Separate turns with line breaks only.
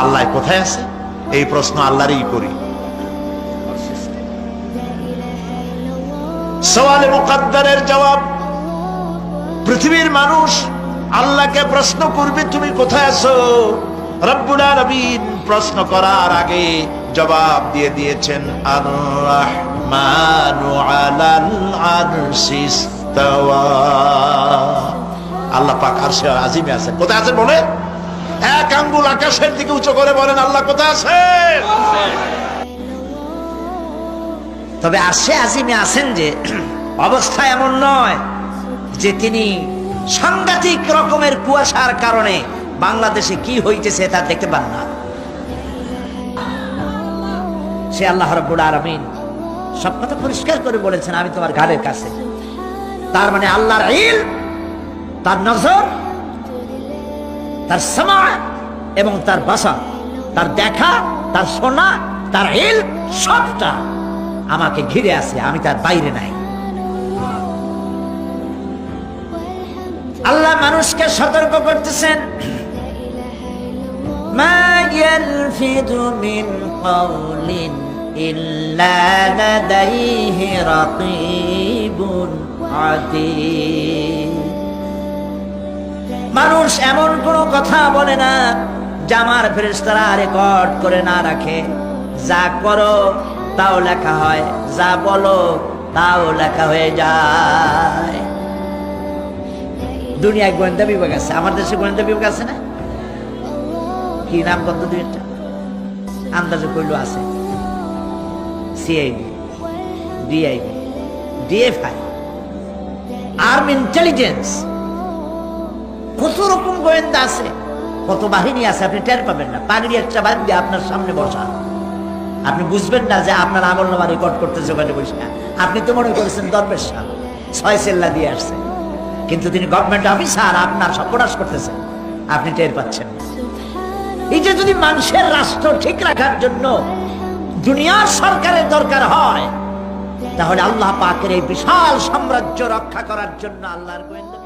আল্লাহ কোথায় আছে? এই প্রশ্ন আল্লাহরই করি। সওয়ালে মুকদ্দারের জবাব, পৃথিবীর মানুষ আল্লাহকে প্রশ্ন করবে, তুমি কোথায় আছো? রব্বুল আলামিন প্রশ্ন করার আগে জবাব দিয়ে দিয়েছেন আর আলাল আরশি ইস্তাওয়া। আল্লাহ পাক আরশে আজিমে আছেন। কোথায় আছেন বলে এক আঙ্গুল আকাশের দিকে উঁচু করে বলেন, আল্লাহ কোথায় আছে
তবে আসে আজিমে আছেন যে, অবস্থা এমন নয় যে তিনি সাংঘাতিক রকমের কুয়াশার কারণে বাংলাদেশে কি হইতেছে তা দেখতে পান না। সে আল্লাহ রব্বুল আলামিন সব কথা পরিষ্কার করে বলেছেন, আমি তোমার ঘাড়ের কাছে। তার মানে আল্লাহর ইল তার নজর তার সমা এবং তার বাসা, তার দেখা, তার শোনা তার ইল, সবটা আমাকে ঘিরে আছে, আমি তার বাইরে নাই। আল্লাহ মানুষকে সতর্ক করতেছেন। মা মানুষ এমন কোনো কথা বলে না, জামার ফেরেস্তারা রেকর্ড করে না রাখে। যা করো, তাও লেখা হয়, যা বলো, তাও লেখা হয়ে যায়। দুনিয়ায় গোয়েন্দা বিভাগ আছে, আমার দেশে গোয়েন্দা বিভাগ আছে না? কি নাম কত দুই একটা আন্দাজে কইলো আছে। CID DID DFI arm intelligence কত রকম গোয়েন্দা আছে? কত বাহিনী আছে, আপনি টের পাবেন না। পাগড়ি একটা বাদ দিয়ে আপনার সামনে বসা। আপনি বুঝবেন না যে আপনার আমল নামা রেকর্ড করতেছে ওখানে বসে। আপনি তো মনে করেছেন দরবেশ সাহেব, ছয় সেল্লা দিয়ে আসছে। কিন্তু তিনি গভর্নমেন্ট অফিসার আপনার সর্বনাশ করতেছেন আপনি টের পাচ্ছেন না। এটা যদি মানুষের রাষ্ট্র ঠিক রাখার জন্য দুনিয়ার সরকারের দরকার হয়, তাহলে আল্লাহ পাকের এই বিশাল সাম্রাজ্য রক্ষা করার জন্য আল্লাহর গোয়েন্দা